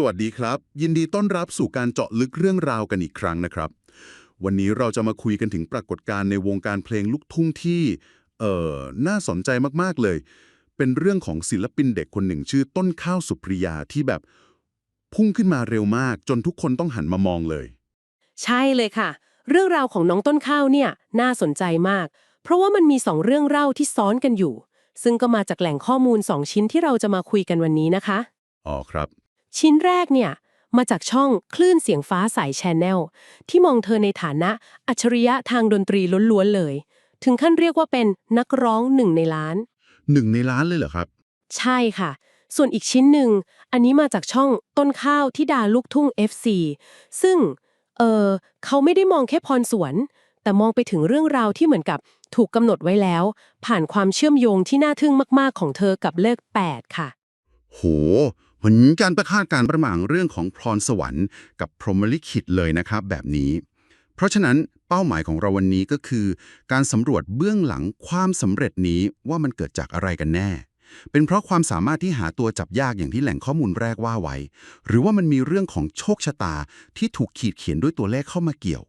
สวัสดีครับ ยินดีต้อนรับสู่การเจาะลึกเรื่องราวกันอีกครั้งนะครับ วันนี้เราจะมาคุยกันถึงปรากฏการณ์ในวงการเพลงลูกทุ่งที่เอ่อน่าสนใจมากๆเลย เป็นเรื่องของศิลปินเด็กคนหนึ่งชื่อต้นข้าวสุปริยาที่แบบพุ่งขึ้นมาเร็วมาก จนทุกคนต้องหันมามองเลย ใช่เลยค่ะ เรื่องราวของน้องต้นข้าวเนี่ยน่าสนใจมาก เพราะว่ามันมีสองเรื่องเล่าที่ซ้อนกันอยู่ ซึ่งก็มาจากแหล่งข้อมูลสองชิ้นที่เราจะมาคุยกันวันนี้นะคะ อ๋อครับ ชิ้นแรกเนี่ยมาจากช่องคลื่นเสียงฟ้าสายแชนแนลที่มองเธอในฐานะอัจฉริยะทางดนตรีล้วนๆเลย ถึงขั้นเรียกว่าเป็นนักร้องหนึ่งในล้าน หนึ่งในล้านเลยเหรอครับ ใช่ค่ะ ส่วนอีกชิ้นหนึ่ง อันนี้มาจากช่องต้นข้าวที่ดาลูกทุ่ง FC ซึ่ง เออเขาไม่ได้มองแค่พรสวน แต่มองไปถึงเรื่องราวที่เหมือนกับถูกกำหนดไว้แล้ว ผ่านความเชื่อมโยงที่น่าทึ่งมาก ๆ ของเธอกับเลข 8 ค่ะ โห เหมือนการประคาดการประหม่างเรื่องของพรสวรรค์ กับพรหมลิขิตเลยนะครับแบบนี้ เพราะฉะนั้นเป้าหมายของเราวันนี้ก็คือ การสำรวจเบื้องหลังความสำเร็จนี้ว่ามันเกิดจากอะไรกันแน่ เป็นเพราะความสามารถที่หาตัวจับยากอย่างที่แหล่งข้อมูลแรกว่าไว้ หรือว่ามันมีเรื่องของโชคชะตาที่ถูกขีดเขียนด้วยตัวเลขเข้ามาเกี่ยว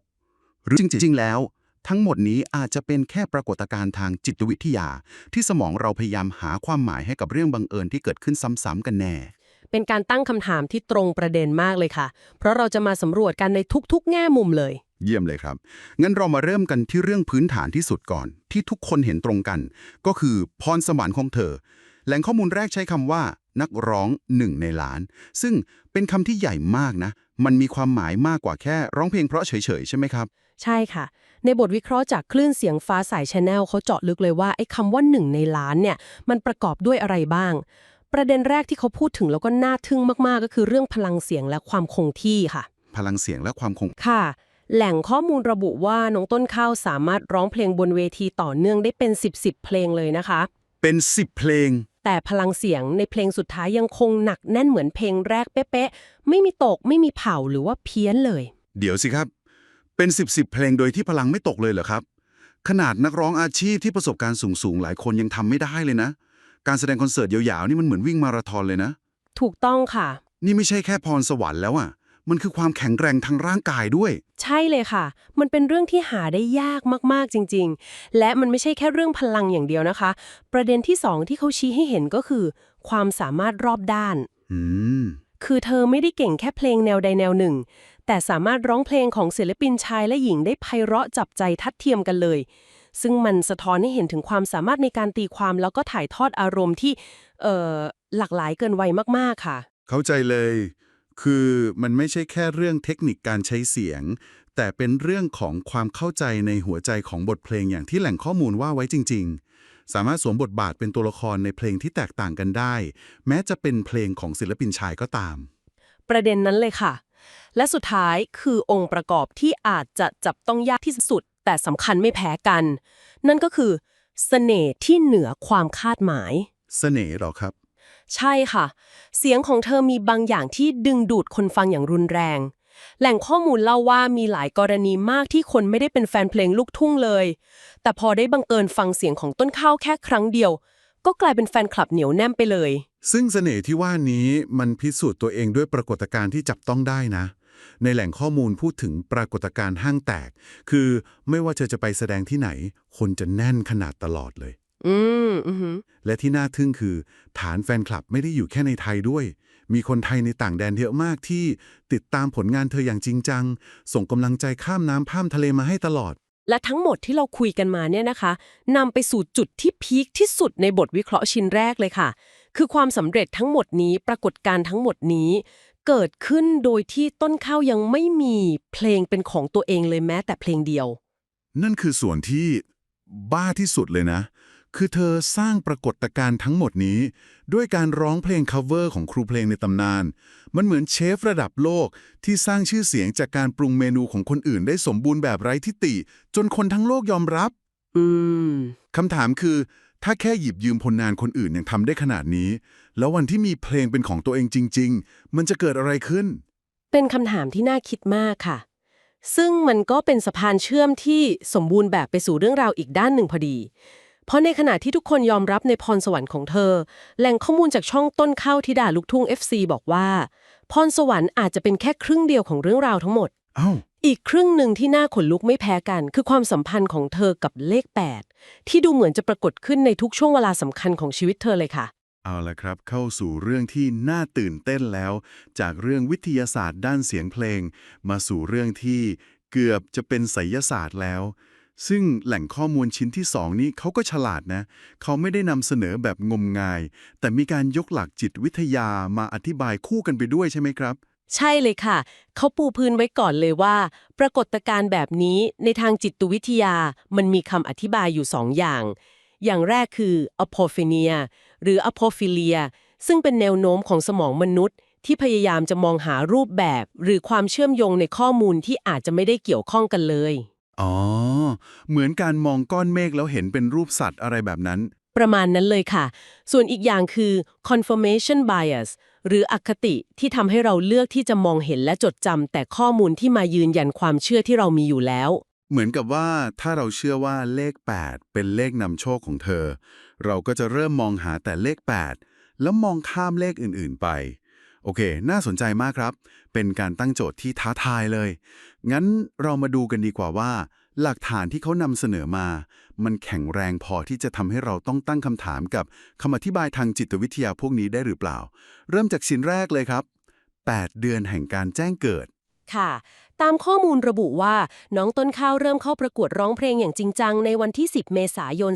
หรือจริงๆแล้ว ทั้งหมดนี้อาจจะเป็นแค่ปรากฏการณ์ทางจิตวิทยา ที่สมองเราพยายามหาความหมายให้กับเรื่องบังเอิญที่เกิดขึ้นซ้ำๆกันแน่ เป็นการตั้งคำถามที่ตรงประเด็นมากเลยค่ะ เพราะเราจะมาสำรวจกันในทุกๆ แง่มุมเลย เยี่ยมเลยครับ งั้นเรามาเริ่มกันที่เรื่องพื้นฐานที่สุดก่อน ที่ทุกคนเห็นตรงกัน ก็คือพรสวรรค์ของเธอ แหล่งข้อมูลแรกใช้คำว่า นักร้องหนึ่งในล้าน ซึ่งเป็นคำที่ใหญ่มากนะ มันมีความหมายมากกว่าแค่ร้องเพลงเพราะเฉยๆใช่ไหมครับ ใช่ค่ะ ในบทวิเคราะห์จากคลื่นเสียงฟ้าสายชาแนลเขาเจาะลึกเลยว่าไอ้คำว่าหนึ่งในล้านเนี่ยมันประกอบด้วยอะไรบ้าง ประเด็นแรกที่เขาพูดถึงแล้วก็น่าทึ่งมากๆ ก็คือเรื่องพลังเสียงและความคงที่ค่ะ พลังเสียงและความคงค่ะ แหล่งข้อมูลระบุว่าน้องต้นข้าวสามารถร้องเพลงบนเวทีต่อเนื่องได้เป็น 10บสเพลงเลยนะคะ เป็น 10 เพลง แต่พลังเสียงในเพลงสุดท้ายยังคงหนักแน่นเหมือนเพลงแรกเป๊ะๆ ไม่มีตกไม่มีเผาหรือว่าเพี้ยนเลย เดี๋ยวสิครับ เป็น 10บสเพลงโดยที่พลังไม่ตกเลยเหรอครับ ขนาดนักร้องอาชีพที่ประสบการณ์สูงๆหลายคนยังทำไม่ได้เลยนะ การแสดงคอนเสิร์ตยาวๆนี่มันเหมือนวิ่งมาราธอนเลยนะ ถูกต้องค่ะ นี่ไม่ใช่แค่พรสวรรค์แล้วอะมันคือความแข็งแกร่งทางร่างกายด้วย ใช่เลยค่ะ มันเป็นเรื่องที่หาได้ยากมากๆจริง ๆ และมันไม่ใช่แค่เรื่องพลังอย่างเดียวนะคะ ประเด็นที่สองที่เขาชี้ให้เห็นก็คือ ความสามารถรอบด้านอืมคือเธอไม่ได้เก่งแค่เพลงแนวใดแนวหนึ่ง แต่สามารถร้องเพลงของศิลปินชายและหญิงได้ไพเราะจับใจทัดเทียมกันเลย ซึ่งมันสะท้อนให้เห็นถึงความสามารถในการตีความแล้วก็ถ่ายทอดอารมณ์ที่เอ่อหลากหลายเกินวัยมากๆค่ะ เข้าใจเลย คือมันไม่ใช่แค่เรื่องเทคนิคการใช้เสียง แต่เป็นเรื่องของความเข้าใจในหัวใจของบทเพลงอย่างที่แหล่งข้อมูลว่าไว้จริง ๆ สามารถสวมบทบาทเป็นตัวละครในเพลงที่แตกต่างกันได้ แม้จะเป็นเพลงของศิลปินชายก็ตาม ประเด็นนั้นเลยค่ะและสุดท้ายคือองค์ประกอบที่อาจจะจับต้องยากที่สุด แต่สำคัญไม่แพ้กัน นั่นก็คือเสน่ห์ที่เหนือความคาดหมาย เสน่ห์เหรอครับ ใช่ค่ะ เสียงของเธอมีบางอย่างที่ดึงดูดคนฟังอย่างรุนแรง แหล่งข้อมูลเล่าว่ามีหลายกรณีมากที่คนไม่ได้เป็นแฟนเพลงลูกทุ่งเลย แต่พอได้บังเอิญฟังเสียงของต้นข้าวแค่ครั้งเดียว ก็กลายเป็นแฟนคลับเหนียวแน่นไปเลย ซึ่งเสน่ห์ที่ว่านี้มันพิสูจน์ตัวเองด้วยปรากฏการณ์ที่จับต้องได้นะ ในแหล่งข้อมูลพูดถึงปรากฏการณ์ห้างแตก คือไม่ว่าเธอจะไปแสดงที่ไหน คนจะแน่นขนาดตลอดเลย อืมอือหือและที่น่าทึ่งคือ ฐานแฟนคลับไม่ได้อยู่แค่ในไทยด้วย มีคนไทยในต่างแดนเยอะมากที่ติดตามผลงานเธออย่างจริงจัง ส่งกำลังใจข้ามน้ำข้ามทะเลมาให้ตลอด และทั้งหมดที่เราคุยกันมาเนี่ยนะคะนำไปสู่จุดที่พีคที่สุดในบทวิเคราะห์ชิ้นแรกเลยค่ะ คือความสำเร็จทั้งหมดนี้ปรากฏการณ์ทั้งหมดนี้ เกิดขึ้นโดยที่ต้นข้าวยังไม่มีเพลงเป็นของตัวเองเลยแม้แต่เพลงเดียว นั่นคือส่วนที่บ้าที่สุดเลยนะ คือเธอสร้างปรากฏการณ์ทั้งหมดนี้ ด้วยการร้องเพลง cover ของครูเพลงในตำนาน มันเหมือนเชฟระดับโลกที่สร้างชื่อเสียงจากการปรุงเมนูของคนอื่นได้สมบูรณ์แบบไร้ทิฏฐิจนคนทั้งโลกยอมรับ อืมคำถามคือ ถ้าแค่หยิบยืมผลงานคนอื่นยังทำได้ขนาดนี้ แล้ววันที่มีเพลงเป็นของตัวเองจริง ๆ มันจะเกิดอะไรขึ้น เป็นคำถามที่น่าคิดมากค่ะ ซึ่งมันก็เป็นสะพานเชื่อมที่สมบูรณ์แบบไปสู่เรื่องราวอีกด้านหนึ่งพอดี เพราะในขณะที่ทุกคนยอมรับในพรสวรรค์ของเธอ แหล่งข้อมูลจากช่องต้นข้าวทิดาลูกทุ่ง FC บอกว่า พรสวรรค์อาจจะเป็นแค่ครึ่งเดียวของเรื่องราวทั้งหมด อ้าอีกครึ่งหนึ่งที่น่าขนลุกไม่แพ้กัน คือความสัมพันธ์ของเธอกับเลข 8 ที่ดูเหมือนจะปรากฏขึ้นในทุกช่วงเวลาสำคัญของชีวิตเธอเลยค่ะ เอาละครับ เข้าสู่เรื่องที่น่าตื่นเต้นแล้ว จากเรื่องวิทยาศาสตร์ด้านเสียงเพลง มาสู่เรื่องที่เกือบจะเป็นไสยศาสตร์แล้ว ซึ่งแหล่งข้อมูลชิ้นที่สองนี้เขาก็ฉลาดนะ เขาไม่ได้นำเสนอแบบงมงาย แต่มีการยกหลักจิตวิทยามาอธิบายคู่กันไปด้วยใช่ไหมครับ ใช่เลยค่ะ เขาปูพื้นไว้ก่อนเลยว่า ปรากฏการณ์แบบนี้ในทางจิตวิทยามันมีคำอธิบายอยู่สองอย่าง อย่างแรกคือ apophenia หรือ apophilia ซึ่งเป็นแนวโน้มของสมองมนุษย์ ที่พยายามจะมองหารูปแบบ หรือความเชื่อมโยงในข้อมูลที่อาจจะไม่ได้เกี่ยวข้องกันเลย อ๋อ เหมือนการมองก้อนเมฆแล้วเห็นเป็นรูปสัตว์อะไรแบบนั้น ประมาณนั้นเลยค่ะ ส่วนอีกอย่างคือ confirmation bias หรืออคติที่ทำให้เราเลือกที่จะมองเห็นและจดจำแต่ข้อมูลที่มายืนยันความเชื่อที่เรามีอยู่แล้ว เหมือนกับว่าถ้าเราเชื่อว่าเลข 8 เป็นเลขนำโชคของเธอ เราก็จะเริ่มมองหาแต่เลข 8 แล้วมองข้ามเลขอื่นๆไป โอเค น่าสนใจมากครับ เป็นการตั้งโจทย์ที่ท้าทายเลย งั้นเรามาดูกันดีกว่าว่า หลักฐานที่เขานำเสนอมา มันแข็งแรงพอที่จะทำให้เราต้องตั้งคำถามกับคำอธิบายทางจิตวิทยาพวกนี้ได้หรือเปล่า เริ่มจากชิ้นแรกเลยครับ 8 เดือนแห่งการแจ้งเกิด ค่ะ ตามข้อมูลระบุว่า น้องต้นข้าวเริ่มเข้าประกวดร้องเพลงอย่างจริงจังในวันที่ 10 เมษายน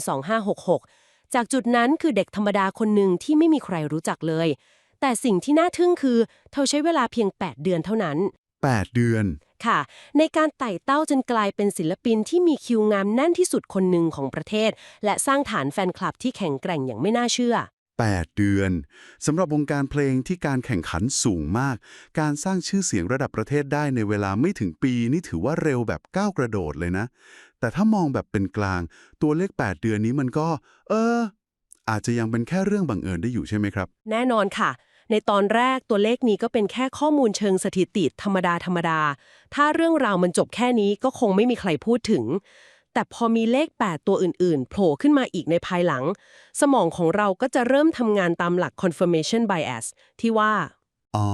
2566 จากจุดนั้นคือเด็กธรรมดาคนหนึ่งที่ไม่มีใครรู้จักเลย แต่สิ่งที่น่าทึ่งคือ เธอใช้เวลาเพียง 8 เดือนเท่านั้น 8 เดือน ค่ะ ในการไต่เต้าจนกลายเป็นศิลปินที่มีคิวงามแน่นที่สุดคนหนึ่งของประเทศ และสร้างฐานแฟนคลับที่แข็งแกร่งอย่างไม่น่าเชื่อ 8 เดือนสำหรับวงการเพลงที่การแข่งขันสูงมาก การสร้างชื่อเสียงระดับประเทศได้ในเวลาไม่ถึงปีนี่ถือว่าเร็วแบบก้าวกระโดดเลยนะ แต่ถ้ามองแบบเป็นกลาง ตัวเลข 8 เดือนนี้มันก็ เอออาจจะยังเป็นแค่เรื่องบังเอิญได้อยู่ใช่ไหมครับ แน่นอนค่ะ ในตอนแรกตัวเลขนี้ก็เป็นแค่ข้อมูลเชิงสถิติธรรมดาธรรมดา ถ้าเรื่องราวมันจบแค่นี้ก็คงไม่มีใครพูดถึง แต่พอมีเลข 8 ตัวอื่นๆ โผล่ขึ้นมาอีกในภายหลัง สมองของเราก็จะเริ่มทำงานตามหลัก confirmation bias ที่ว่า อ๋อ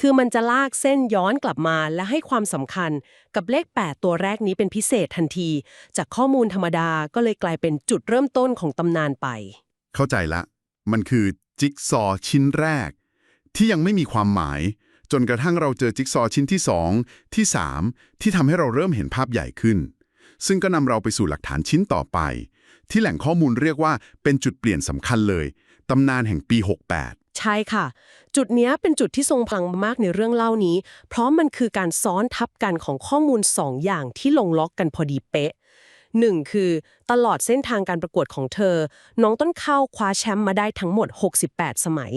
คือมันจะลากเส้นย้อนกลับมาและให้ความสำคัญกับเลข 8 ตัวแรกนี้เป็นพิเศษทันที จากข้อมูลธรรมดาก็เลยกลายเป็นจุดเริ่มต้นของตำนานไป เข้าใจละ มันคือ จิ๊กซอว์ชิ้นแรก ที่ยังไม่มีความหมาย จนกระทั่งเราเจอจิ๊กซอว์ชิ้นที่ 2 ที่ 3 ที่ทำให้เราเริ่มเห็นภาพใหญ่ขึ้น ซึ่งก็นำเราไปสู่หลักฐานชิ้นต่อไป ที่แหล่งข้อมูลเรียกว่าเป็นจุดเปลี่ยนสำคัญเลยตำนานแห่งปี 68ใช่ค่ะ จุดนี้เป็นจุดที่ทรงพลังมากในเรื่องเล่านี้ เพราะมันคือการซ้อนทับกันของข้อมูลสองอย่างที่ลงล็อกกันพอดีเป๊ะ หนึ่งคือตลอดเส้นทางการประกวดของเธอ น้องต้นข้าวคว้าแชมป์มาได้ทั้งหมด 68 สมัย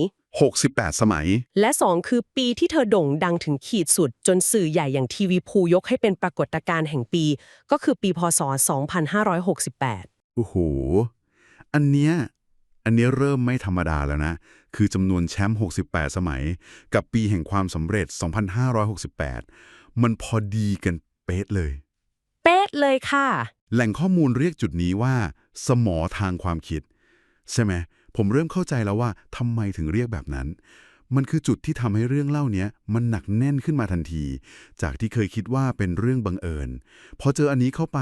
68 สมัย และ 2 คือปีที่เธอโด่งดังถึงขีดสุด จนสื่อใหญ่อย่างทีวีพูยกให้เป็นปรากฏการณ์แห่งปี ก็คือปีพศ 2568 โอ้โห อันเนี้ย อันเนี้ยเริ่มไม่ธรรมดาแล้วนะ คือจำนวนแชมป์ 68 สมัย กับปีแห่งความสำเร็จ 2568 มันพอดีกันเป๊ะเลย เป๊ะเลยค่ะ แหล่งข้อมูลเรียกจุดนี้ว่า สมอทางความคิด ใช่ไหมผมเริ่มเข้าใจแล้วว่าทำไมถึงเรียกแบบนั้น มันคือจุดที่ทำให้เรื่องเล่าเนี้ยมันหนักแน่นขึ้นมาทันที จากที่เคยคิดว่าเป็นเรื่องบังเอิญ พอเจออันนี้เข้าไป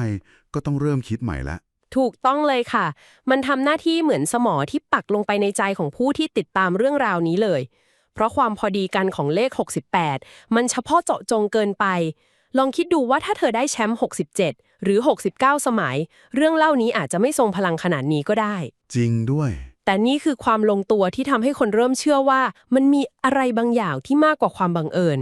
ก็ต้องเริ่มคิดใหม่ละ ถูกต้องเลยค่ะ มันทำหน้าที่เหมือนสมอที่ปักลงไปในใจของผู้ที่ติดตามเรื่องราวนี้เลย เพราะความพอดีกันของเลข 68 มันเฉพาะเจาะจงเกินไป ลองคิดดูว่าถ้าเธอได้แชมป์67 หรือ 69 สมัย เรื่องเล่านี้อาจจะไม่ทรงพลังขนาดนี้ก็ได้ จริงด้วย แต่นี่คือความลงตัวที่ทำให้คนเริ่มเชื่อว่า มันมีอะไรบางอย่างที่มากกว่าความบังเอิญ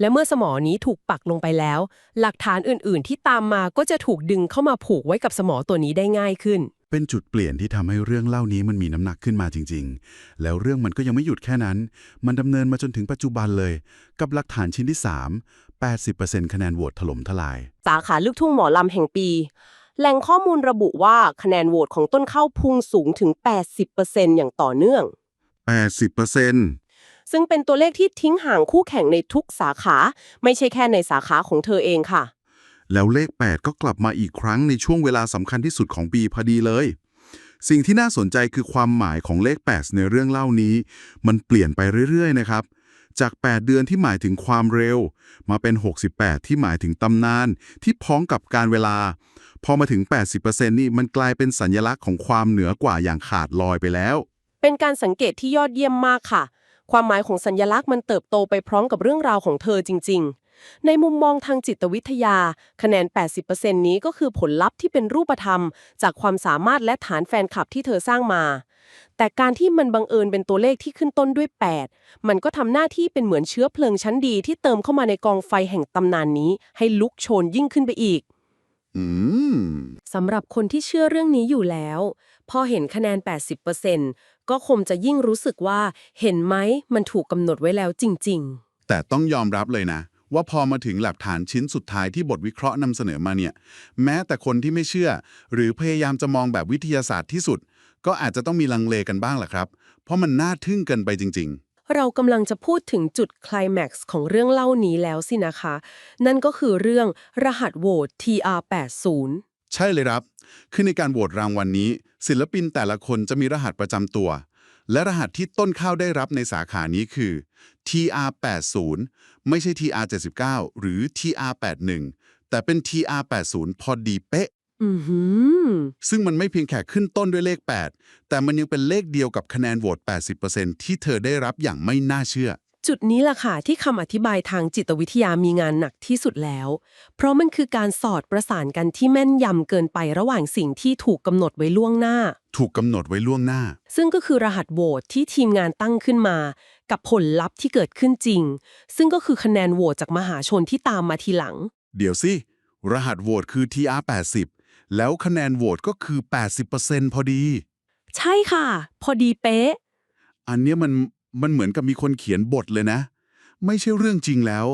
และเมื่อสมอนี้ถูกปักลงไปแล้ว หลักฐานอื่น ๆ ที่ตามมาก็จะถูกดึงเข้ามาผูกไว้กับสมอตัวนี้ได้ง่ายขึ้น เป็นจุดเปลี่ยนที่ทำให้เรื่องเล่านี้มันมีน้ำหนักขึ้นมาจริง ๆ แล้วเรื่องมันก็ยังไม่หยุดแค่นั้น มันดำเนินมาจนถึงปัจจุบันเลย กับหลักฐานชิ้นที่3 80%คะแนนโหวตถล่มทลาย สาขาลูกทุ่งหมอลำแห่งปี แหล่งข้อมูลระบุว่าคะแนนโหวตของต้นข้าวพุ่งสูงถึง 80%อย่างต่อเนื่อง 80%ซึ่งเป็นตัวเลขที่ทิ้งห่างคู่แข่งในทุกสาขา ไม่ใช่แค่ในสาขาของเธอเองค่ะ แล้วเลข 8 ก็กลับมาอีกครั้งในช่วงเวลาสำคัญที่สุดของปีพอดีเลย สิ่งที่น่าสนใจคือความหมายของเลข 8 ในเรื่องเล่านี้ มันเปลี่ยนไปเรื่อยๆนะครับ จาก 8 เดือนที่หมายถึงความเร็ว มาเป็น 68 ที่หมายถึงตำนาน ที่พ้องกับการเวลา พอมาถึง 80%นี่มันกลายเป็นสัญลักษณ์ของความเหนือกว่าอย่างขาดลอยไปแล้ว เป็นการสังเกตที่ยอดเยี่ยมมากค่ะ ความหมายของสัญลักษณ์มันเติบโตไปพร้อมกับเรื่องราวของเธอจริง ๆในมุมมองทางจิตวิทยา คะแนน 80%นี้ก็คือผลลัพธ์ที่เป็นรูปธรรม จากความสามารถและฐานแฟนคลับที่เธอสร้างมา แต่การที่มันบังเอิญเป็นตัวเลขที่ขึ้นต้นด้วย 8 มันก็ทำหน้าที่เป็นเหมือนเชื้อเพลิงชั้นดีที่เติมเข้ามาในกองไฟแห่งตำนานนี้ ให้ลุกโชนยิ่งขึ้นไปอีก อืม สำหรับคนที่เชื่อเรื่องนี้อยู่แล้ว พอเห็นคะแนน 80%ก็คงจะยิ่งรู้สึกว่า เห็นไหมมันถูกกำหนดไว้แล้วจริงแต่ต้องยอมรับเลยนะ ว่าพอมาถึงหลักฐานชิ้นสุดท้ายที่บทวิเคราะห์นำเสนอมาเนี่ย แม้แต่คนที่ไม่เชื่อ หรือพยายามจะมองแบบวิทยาศาสตร์ที่สุด ก็อาจจะต้องมีลังเลกันบ้างแหละครับ เพราะมันน่าทึ่งเกินไปจริง ๆ เรากำลังจะพูดถึงจุดไคลแม็กซ์ของเรื่องเล่านี้แล้วสินะคะ นั่นก็คือเรื่องรหัสโหวต TR80 ๆใช่เลยครับ คือในการโหวตรางวัลนนี้ ศิลปินแต่ละคนจะมีรหัสประจำตัว และรหัสที่ต้นข้าวได้รับในสาขานี้คือ TR80 ไม่ใช่ TR79 หรือ TR81 แต่เป็น TR80 พอดีเป๊ะ อือหือ ซึ่งมันไม่เพียงแค่ขึ้นต้นด้วยเลข 8 แต่มันยังเป็นเลขเดียวกับคะแนนโหวต 80%ที่เธอได้รับอย่างไม่น่าเชื่อ จุดนี้ล่ะค่ะที่คำอธิบายทางจิตวิทยามีงานหนักที่สุดแล้ว เพราะมันคือการสอดประสานกันที่แม่นยำเกินไประหว่างสิ่งที่ถูกกำหนดไว้ล่วงหน้า ถูกกำหนดไว้ล่วงหน้า ซึ่งก็คือรหัสโหวตที่ทีมงานตั้งขึ้นมา กับผลลัพธ์ที่เกิดขึ้นจริง ซึ่งก็คือคะแนนโหวตจากมหาชนที่ตามมาทีหลัง เดี๋ยวสิ รหัสโหวตคือ TR80 แล้วคะแนนโหวตก็คือ 80%พอดี ใช่ค่ะ พอดีเป๊ะ อันเนี้ยมันมันเหมือนกับมีคนเขียนบทเลยนะ ไม่ใช่เรื่องจริงแล้ว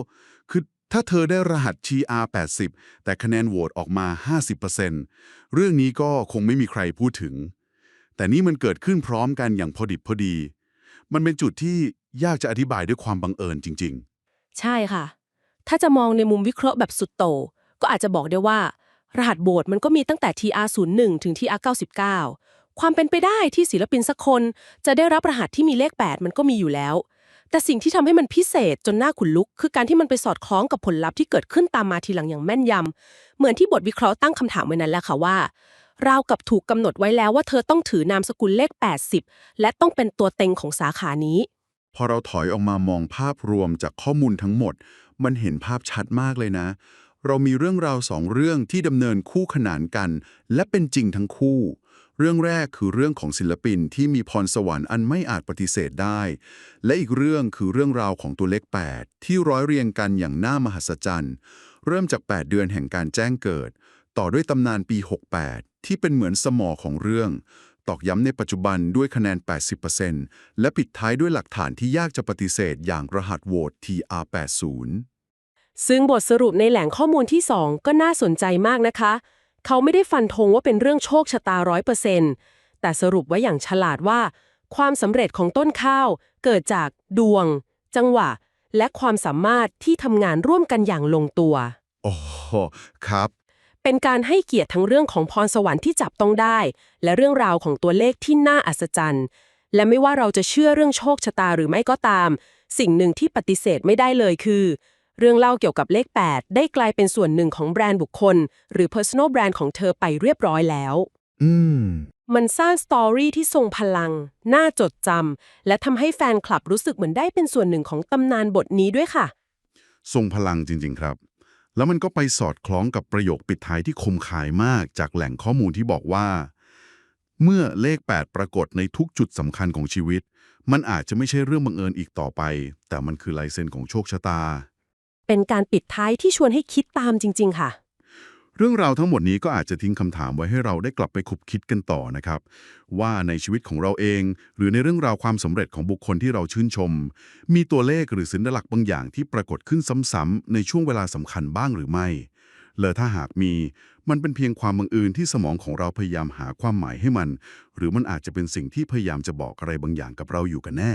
คือถ้าเธอได้รหัส TR80 แต่คะแนนโหวตออกมา 50%เรื่องนี้ก็คงไม่มีใครพูดถึง แต่นี่มันเกิดขึ้นพร้อมกันอย่างพอดิบพอดี มันเป็นจุดที่ยากจะอธิบายด้วยความบังเอิญจริงใช่ค่ะ ถ้าจะมองในมุมวิเคราะห์แบบสุดโตงก็อาจจะบอกได้ว่า รหัสโบสถ์มันก็มีตั้งแต่ TR01 ถึง TR99 ความเป็นไปได้ที่ศิลปินสักคนจะได้รับรหัสที่มีเลข 8 มันก็มีอยู่แล้ว แต่สิ่งที่ทำให้มันพิเศษจนน่าขุนลุก คือการที่มันไปสอดคล้องกับผลลัพธ์ที่เกิดขึ้นตามมาทีหลังอย่างแม่นยำเหมือนที่บทวิเคราะห์ตั้งคำถามไว้นั้นแหละค่ะว่าเราวกับถูกกำหนดไว้แล้วว่าเธอต้องถือนามสกุลเลข 80 และต้องเป็นตัวเต็งของสาขานี้ พอเราถอยออกมามองภาพรวมจากข้อมูลทั้งหมด มันเห็นภาพชัดมากเลยนะ เรามีเรื่องราวสองเรื่องที่ดำเนินคู่ขนานกัน และเป็นจริงทั้งคู่ เรื่องแรกคือเรื่องของศิลปินที่มีพรสวรรค์อันไม่อาจปฏิเสธได้ และอีกเรื่องคือเรื่องราวของตัวเลข 8 ที่ร้อยเรียงกันอย่างน่ามหัศจรรย์ เริ่มจาก 8 เดือนแห่งการแจ้งเกิด ต่อด้วยตำนานปี 68 ที่เป็นเหมือนสมอของเรื่อง ตอกย้ำในปัจจุบันด้วยคะแนน 80%และปิดท้ายด้วยหลักฐานที่ยากจะปฏิเสธอย่างรหัสโหวต TR80 ซึ่งบทสรุปในแหล่งข้อมูลที่ 2 ก็น่าสนใจมากนะคะ เขาไม่ได้ฟันธงว่าเป็นเรื่องโชคชะตาร้อยเปอร์เซนต์แต่สรุปไว้อย่างฉลาดว่า ความสำเร็จของต้นข้าว เกิดจากดวง จังหวะ และความสามารถที่ทำงานร่วมกันอย่างลงตัว โอ้ครับ เป็นการให้เกียรติทั้งเรื่องของพรสวรรค์ที่จับต้องได้ และเรื่องราวของตัวเลขที่น่าอัศจรรย์ และไม่ว่าเราจะเชื่อเรื่องโชคชะตาหรือไม่ก็ตาม สิ่งหนึ่งที่ปฏิเสธไม่ได้เลยคือ เรื่องเล่าเกี่ยวกับเลข 8 ได้กลายเป็นส่วนหนึ่งของแบรนด์บุคคล หรือ personal brand ของเธอไปเรียบร้อยแล้ว อืม มันสร้างสตอรี่ที่ทรงพลัง น่าจดจำ และทำให้แฟนคลับรู้สึกเหมือนได้เป็นส่วนหนึ่งของตำนานบทนี้ด้วยค่ะ ทรงพลังจริง ๆ ครับ แล้วมันก็ไปสอดคล้องกับประโยคปิดท้ายที่คมขายมากจากแหล่งข้อมูลที่บอกว่า เมื่อเลข 8 ปรากฏในทุกจุดสำคัญของชีวิต มันอาจจะไม่ใช่เรื่องบังเอิญอีกต่อไป แต่มันคือลายเซ็นของโชคชะตา เป็นการปิดท้ายที่ชวนให้คิดตามจริง ๆ ค่ะ เรื่องราวทั้งหมดนี้ก็อาจจะทิ้งคำถามไว้ให้เราได้กลับไปคุบคิดกันต่อนะครับ ว่าในชีวิตของเราเอง หรือในเรื่องราวความสำเร็จของบุคคลที่เราชื่นชม มีตัวเลขหรือสัญลักษณ์บางอย่างที่ปรากฏขึ้นซ้ำๆในช่วงเวลาสำคัญบ้างหรือไม่เลอถ้าหากมี มันเป็นเพียงความบังเอิญที่สมองของเราพยายามหาความหมายให้มัน หรือมันอาจจะเป็นสิ่งที่พยายามจะบอกอะไรบางอย่างกับเราอยู่กันแน่